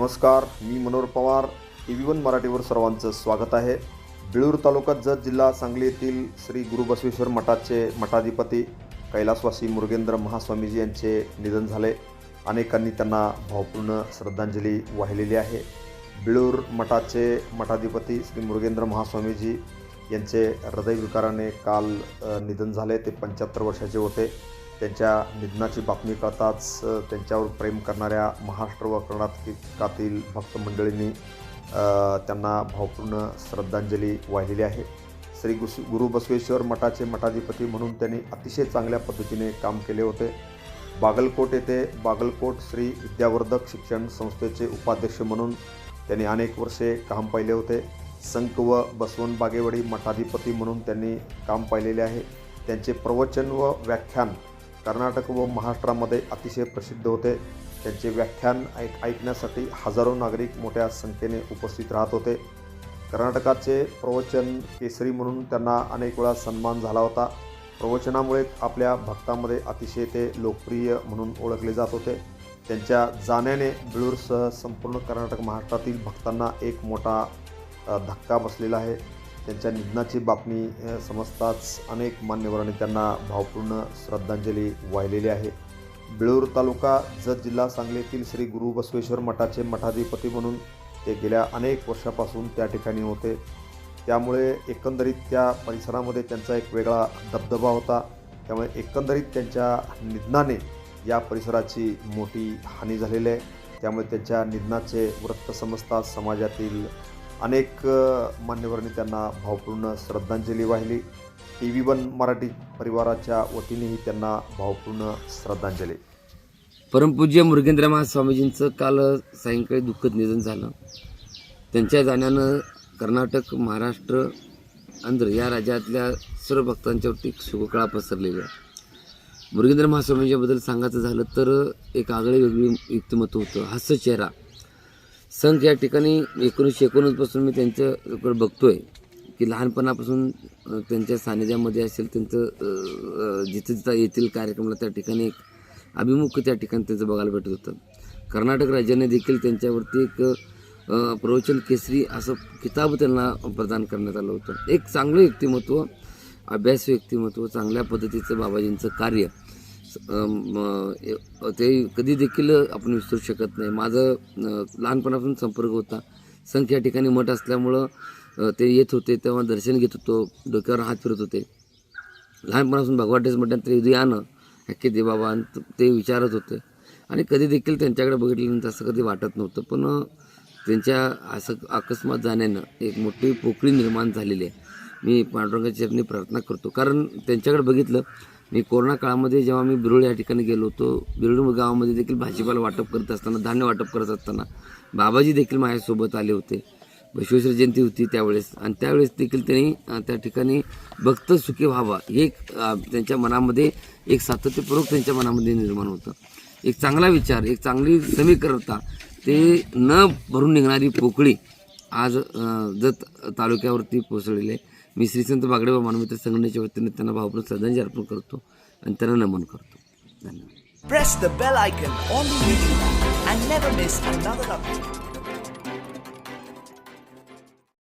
नमस्कार मी Manohar Pawar. T V one मराठीवर सर्वांचं स्वागत आहे. बिळूर तालुक्यात जत जिल्हा सांगली येथील श्री गुरु बसवेश्वर मठाचे मठाधिपती कैलासवासी मुरुगेंद्र महास्वामीजी यांचे निधन झाले. अनेकांनी त्यांना भावपूर्ण श्रद्धांजली वाहिलेली आहे. बिळूर मठाचे मठाधिपती श्री मुरुगेंद्र महास्वामीजी यांचे हृदयविकाराने काल निधन झाले. ते पंच्याहत्तर वर्षाचे होते. त्यांच्या निधनाची बातमी कळताच त्यांच्यावर प्रेम करणाऱ्या महाराष्ट्र व कर्नाटकातील भक्त मंडळींनी त्यांना भावपूर्ण श्रद्धांजली वाहिलेली आहे. श्री गुस गुरु बसवेश्वर मठाचे मठाधिपती म्हणून त्यांनी अतिशय चांगल्या पद्धतीने काम केले होते. बागलकोट येथे बागलकोट श्री विद्यावर्धक शिक्षण संस्थेचे उपाध्यक्ष म्हणून त्यांनी अनेक वर्षे काम पाहिले होते. संक व बसवन बागेवाडी मठाधिपती म्हणून त्यांनी काम पाहिलेले आहे. त्यांचे प्रवचन व व्याख्यान कर्नाटक व महाराष्ट्रामध्ये अतिशय प्रसिद्ध होते. त्यांचे व्याख्यान ऐक ऐकण्यासाठी हजारो नागरिक मोठ्या संख्येने उपस्थित राहत होते. कर्नाटकाचे प्रवचन केसरी म्हणून त्यांना अनेक वेळा सन्मान झाला होता. प्रवचनामुळे आपल्या भक्तामध्ये अतिशय ते लोकप्रिय म्हणून ओळखले जात होते. त्यांच्या जाण्याने बिळूरसह संपूर्ण कर्नाटक महाराष्ट्रातील भक्तांना एक मोठा धक्का बसलेला आहे. त्यांच्या निधनाची बातमी समजताच अनेक मान्यवरांनी त्यांना भावपूर्ण श्रद्धांजली वाहिलेली आहे. बिळूर तालुका जत जिल्हा सांगलीतील श्री गुरु बसवेश्वर मठाचे मठाधिपती म्हणून ते गेल्या अनेक वर्षापासून त्या ठिकाणी होते. त्यामुळे एकंदरीत त्या परिसरामध्ये त्यांचा एक वेगळा दबदबा होता. त्यामुळे एकंदरीत त्यांच्या निधनाने या परिसराची मोठी हानी झालेली आहे. त्यामुळे त्यांच्या निधनाचे वृत्त समजताच समाजातील अनेक मान्यवरांनी त्यांना भावपूर्ण श्रद्धांजली वाहिली. टी व्ही वन मराठी परिवाराच्या वतीनेही त्यांना भावपूर्ण श्रद्धांजली. परमपूज्य मुरुगेंद्र महास्वामीजींचं काल सायंकाळी दुःखद निधन झालं. त्यांच्या जाण्यानं कर्नाटक महाराष्ट्र आंध्र या राज्यातल्या सर्व भक्तांच्यावरती शुभकळा शोककळा पसरलेली आहे. मुरुगेंद्र महास्वामीजीबद्दल सांगायचं झालं तर एक आगळे वेगळी व्यक्तिमत्व होतं. हास्य चेहरा. संघ या ठिकाणी एकोणीसशे एकोणीसपासून मी त्यांच्याकडे बघतोय की लहानपणापासून त्यांच्या सानिध्यामध्ये असेल त्यांचं जिथे जिथं जिथं येथील कार्यक्रमाला त्या ठिकाणी एक अभिमुख त्या ठिकाणी त्यांचं बघायला भेटत होतं. कर्नाटक राज्याने देखील त्यांच्यावरती एक प्रवचन केसरी असं किताब त्यांना प्रदान करण्यात आलं होतं. एक चांगलं व्यक्तिमत्व अभ्यास व्यक्तिमत्व चांगल्या पद्धतीचं बाबाजींचं कार्य ते कधी देखील आपण विसरू शकत नाही. माझं लहानपणापासून संपर्क होता. संख्या या ठिकाणी मठ असल्यामुळं ते येत होते तेव्हा दर्शन घेत होतो डोक्यावर हात फिरत होते. लहानपणापासून भगवाटेच म्हटल्यानंतर इथे या ना दे बाबा ते विचारत होते. आणि कधी देखील त्यांच्याकडे बघितल्यानंतर असं कधी वाटत नव्हतं. पण त्यांच्या असं अकस्मात जाण्यानं एक मोठी पोकळी निर्माण झालेली आहे. मी पांडुरंगाच्या चरणी प्रार्थना करतो. कारण त्यांच्याकडे बघितलं मी कोरोना काळामध्ये जेव्हा मी बिरुळ या ठिकाणी गेलो होतो बिरुळ गावामध्ये देखील भाजीपाला वाटप करत असताना धान्य वाटप करत असताना बाबाजी देखील माझ्यासोबत आले होते. बसवेश्वर जयंती होती त्यावेळेस. आणि त्यावेळेस देखील त्यांनी त्या ठिकाणी भक्त सुखी व्हावा हे एक त्यांच्या मनामध्ये एक सातत्यपूर्वक त्यांच्या मनामध्ये निर्माण होतं. एक चांगला विचार एक चांगली समीकरणता ते न भरून निघणारी पोकळी आज जत तालुक्यावरती पोचलेले मी श्री संत बागडेबा मानमित्र संघटनेच्या वतीने त्यांना भावपूर्ण श्रद्धांजली अर्पण करतो आणि त्यांना नमन करतो. धन्यवाद.